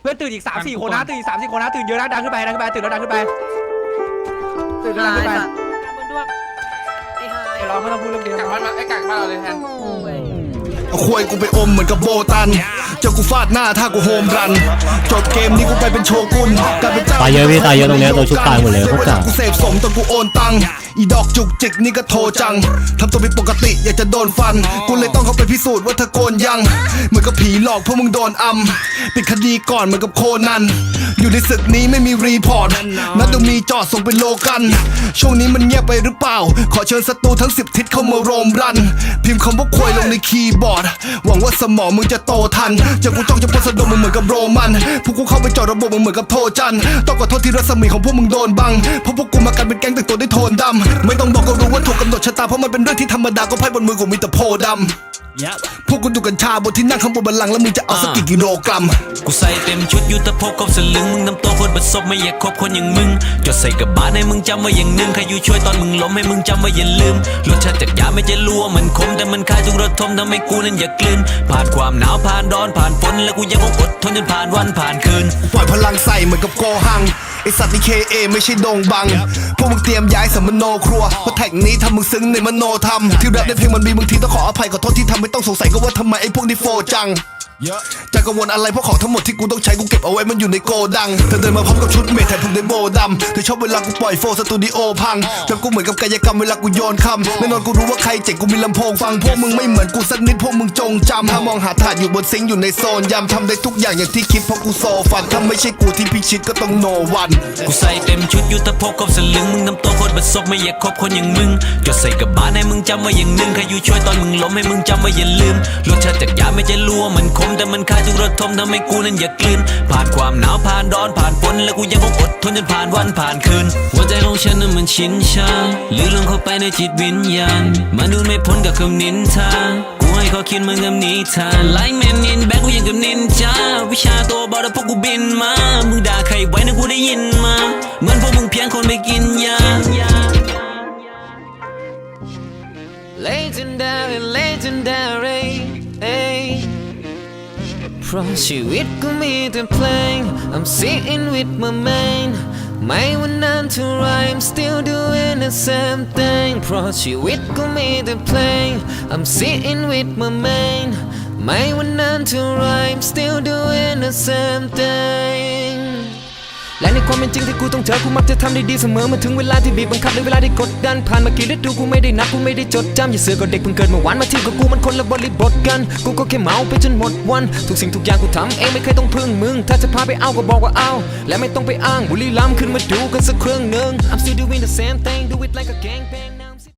เพื่อนตื่นอีกสามสี่คนนะตื่นอีกสามสี่คนนะตื่นเยอะนะดังขึ้นไปดังขึ้นไปตื่นแล้วดังขึ้นไปตื่นแล้วดังขึ้นไปไอ้หาย ไอ้เราไม่ต้องพูดเรื่องเดียวกากบ้านมาไอ้กากบ้านเราเลยแทน เอาควยกูไปอมเหมือนกับโบตัน เจ้ากูฟาดหน้าถ้ากูโฮมรัน จบเกมนี้กูไปเป็นโชกุนกลายเป็นเจ้าตายเยอะพี่ตายเยอะตรงเนี้ยตัวชุบตายหมดเลยสีพวกเวกาลากกูเสพสมจนกูโอนตังค์อีดอกจุกจิกนี่ก็โทรจังทำตัวเป็นปกติอยากจะโดนฟัน กูเลยต้องเข้าไปพิสูจน์ว่าเธอโกนยัง เหมือนกับผีหลอกพวกมึงโดนอำปิดคดีก่อนเหมือนกับโคนัน อยู่ในศึกนี้ไม่มีรีพอร์ตนัดดูมีจอดส่งเป็นโลกัน ช่วงนี้มันเงียบไปหรือเปล่า ขอเชิญศัตรูทั้งสิบทิศเข้ามาโรมรัน พิมพ์คำว่าควยลงในคีย์บอร์ด หวังว่าสมองมึงจะโตทันเจะกูจ้องจะพสดมมึงเหมือนกับโรมันพวกกูเข้าไปจอดระบบมึงเหมือนกับโทจัน ต้องขอโทษที่รัศมีของพวกมึงโดนบัง เพราะพวกกูมากันเป็นแก๊งแต่งตัวด้วยโทนดำไม่ต้องบอกก็รู้ว่าถูกกำหนดชะตาเพราะมันเป็นเรื่องที่ธรรมดาก็ไพ่บนมือกูมีแต่โพธิ์ดำ พวกกูดูกัญชาบนที่นั่งข้างบนบัลลังก์แล้วมึงจะเอาสักกี่กิโลกรัม กูใส่เต็มชุดยุทธภพครบสลึงมึงทำตัวคนประสบไม่อยากคบคนอย่างมึง จดใส่กับบาทให้มึงจำไว้อย่างหนึ่งใครอยู่ช่วยตอนมึงล้มให้มึงจำไว้อย่าลืมรสชาติจากยาไม่ใช่ลัวมันคมแต่มันคายทุกรสทมทำให้กูนั้นอย่ากลืนผ่านความหนาวผ่านร้อนผ่านฝนแล้วกูยังคงอดทนจนผ่านวันผ่านคืนปล่อยพลังใส่เหมือนกับโกหัง ไอสัตว์นี่เคเอไม่ใช่โดงบัง พวกมึงเตรียมย้ายสมโนครัวเพราะแท็กนี้ทำมึงซึ้งในมโนธรรมที่แรปในเพลงมันมีบางทีต้องขออภัยขอโทษที่ทำไม่ต้องสงสัยก็ว่าทำไมไอพวกนี้โฟจัง จะกังวลอะไรเพราะของทั้งหมดที่กูต้องใช้กูเก็บเอาไว้มันอยู่ในโกดังเธอเดินมาพร้อมกับชุดเมทแทนผมในโบดำเธอชอบเวลากูปล่อยโฟสตูดิโอพังจนกูเหมือนกับกายกรรมเวลากูโยนคำแน่นอนกูรู้ว่าใครเจ๋งกูมีลำโพงฟังพวกมึงไม่เหมือนกูสักนิดพวกมึงจงจำถ้ามองหาถาดอยู่บนซิงค์อยู่ในโซนยำทำได้ทุกอย่างอย่างที่คิดเพราะกูโซฟันถ้าไม่ใช่กูที่พิชิตก็ต้องโนวันกูใส่เต็มชุดยุทธภพครบสลึงมึงทำตัวคนประสบไม่อยากคบคนอย่างมึงจดใส่กับบาทให้มึงจำไว้อย่างหนึ่งใครอยู่ช่วยตอนมึงล้มให้มึงจำไว้อย่าลืมรสชาติจากยาไม่ใช่ลัวมันคมแต่มันคายทุกรสทมทำให้กูนั้นอยากกลืน ผ่านความหนาวผ่านร้อนผ่านฝนแล้วกูยังคงอดทนจนผ่านวันผ่านคืน หัวใจของฉันนั้นมันชินชาลือลงเข้าไปในจิตวิญญาณมันุษย์ไม่พ้นกับคำนินทากูให้เขาคิดเหมือนกับนิทานไลแมนนินแบ็กกูยังกับนินจาวิชาตัวบอลแล้วพวกกูบินมามึงด่าใครไว้นะกูได้ยินมาเหมือนพวกมึงเพียงคนไม่กินยา Legendary Legendary เพราะชีวิตก็มีแต่เพลง I'm sitting with my man ไม่วันนั้นเท่าไร I'm still doing the same thing เพราะชีวิตก็มีแต่เพลง I'm sitting with my man ไม่วันนั้นเท่าไร I'm still doing the same thing และในความเป็นจริงที่กูต้องเจอกูมักจะทำได้ดีเสมอเมื่อถึงเวลาที่บีบบังคับหรือเวลาที่กดดันผ่านมากี่ฤดูกูไม่ได้นับกูไม่ได้จดจำอย่าเสือกกับเด็กเพิ่งเกิดเมื่อวานมาที่กับกูมันคนละบริบทกัน กูก็แค่เมาไปจนหมดวันทุกสิ่งทุกอย่างกูทำเองไม่เคยต้องพึ่งมึง ถ้าจะพาไปเอาก็บอกว่าเอาและไม่ต้องไปอ้างบุรีรัมขึ้นมาดูกันสักเครื่องหนึ่ง I'm still doing the same thing do it like a gangbang